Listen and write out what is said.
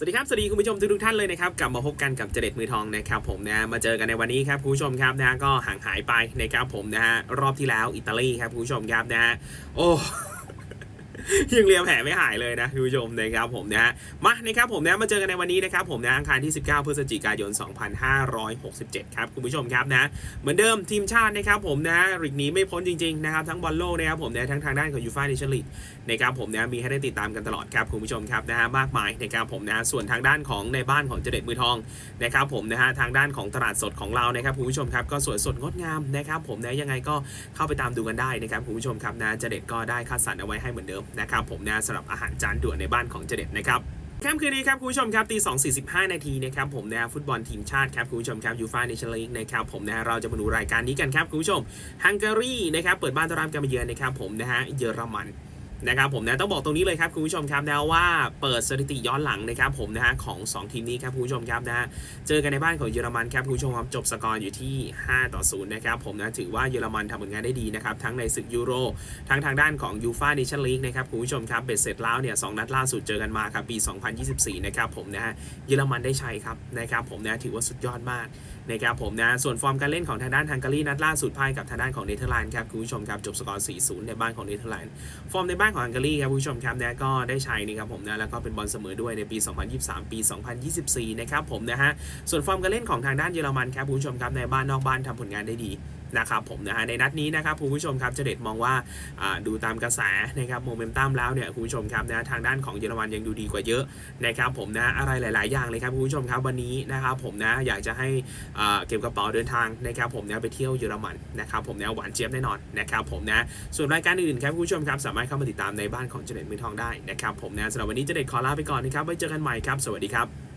สวัสดีครับ สวัสดีคุณผู้ชมทุกท่านเลยนะครับกลับมาพบกันกับเจเด็ดมือทองนะครับผมนะมาเจอกันในวันนี้ครับคุณผู้ชมครับนะฮะก็ห่างหายไปนะครับผมนะฮะรอบที่แล้วอิตาลีครับคุณผู้ชมครับนะฮะโอ้ ยังเลียแผลไม่หายเลยนะคุณผู้ชมนะครับผมนะฮะมานะครับผมนะมาเจอกันในวันนี้นะครับผมนะอังคารที่ 19 พฤศจิกายน 2567 ครับคุณผู้ชมครับนะเหมือนเดิมทีมชาตินะครับผมนะริกนี้ไม่พ้นจริงๆนะครับทั้งบอลโลกนะครับผมนะทั้งทางด้านของยูฟ่าเนชั่นลีกนะครับผมนะมีให้ได้ติดตามกันตลอดครับคุณผู้ชมครับนะฮะมากมายนะครับผมนะส่วนทางด้านของในบ้านของเจเด็ดมือทองนะครับผมนะฮะทางด้านของตลาดสดของเรานะครับคุณผู้ชมครับก็สวยสดงดงามนะครับผมนะยังไงก็เข้าไปตามดูกันได้นะครับคุณผู้ชมครับนะเจเด็ดก็ได้คัดสรรเอาไว้ให้เหมือนเดิมนะครับผมนะสำหรับอาหารจานด่วนในบ้านของเจเด็ดนะครับค่ำคืนนี้ครับคุณผู้ชมครับตี2 45นาทีนะครับผมนะฟุตบอลทีมชาติครับคุณผู้ชมครับยูฟ่าเนชั่นลีกนะครับผมนะเราจะมาดูรายการนี้กันครับคุณผู้ชมฮังการีนะครับเปิดบ้านต้อนรับการมาเยือนนะครับผมนะฮะเยอรมัน นะครับผมนะต้องบอกตรงนี้เลยครับคุณผู้ชมครับนะว่าเปิดสถิติย้อนหลังนะครับผมนะฮะของ 2 ทีมนี้ครับคุณผู้ชมครับนะฮะเจอกันในบ้านของเยอรมันครับคุณผู้ชมครับจบสกอร์อยู่ที่ 5 ต่อ 0 นะครับผมนะถือว่าเยอรมันทำผลงานได้ดีนะครับทั้งในศึกยูโรทั้งทางด้านของยูฟ่าเนชั่นลีกนะครับคุณผู้ชมครับเบ็ดเสร็จแล้วเนี่ยสองนัดล่าสุดเจอกันมาครับปี 2024 นะครับผมนะฮะเยอรมันได้ชัยครับนะครับผมนะถือว่าสุดยอดมากนะครับผมนะส่วนฟอร์มการเล่นของทางด้านฮังการีนัดล่าสุดพ่ายกับทางด้านของเนเธอร์แลนด์ครับคุณผู้ชมครับจบสกอร์ 4-0 ในบ้านของเนเธอร์แลนด์ฟอร์มในบ้านของฮังการีครับคุณผู้ชมครับนะก็ได้ใช้นี่ครับผมนะแล้วก็เป็นบอลเสมอด้วยในปี 2023 ปี 2024 นะครับผมนะฮะส่วนฟอร์มการเล่นของทางด้านเยอรมันครับคุณผู้ชมครับในบ้านนอกบ้านทำผลงานได้ดี นะครับผมนะฮะในนัดนี้นะครับคุณผู้ชมครับเจเด็ดมองว่าดูตามกระแสนะครับโมเมนตัมแล้วเนี่ยคุณผู้ชมครับนะทางด้านของเยอรมันยังดูดีกว่าเยอะนะครับผมนะอะไรหลาย ๆ อย่างเลยครับคุณผู้ชมครับวันนี้นะครับผมนะอยากจะให้เก็บกระเป๋าเดินทางนะครับผมนะไปเที่ยวเยอรมันนะครับผมนะหวานเจี๊ยบแน่นอนนะครับผมนะส่วนรายการอื่นครับคุณผู้ชมครับสามารถเข้ามาติดตามในบ้านของเจเน็ตมือทองได้นะครับผมนะสำหรับวันนี้เจเน็ตขอลาไปก่อนนะครับไว้เจอกันใหม่ครับ สวัสดีครับ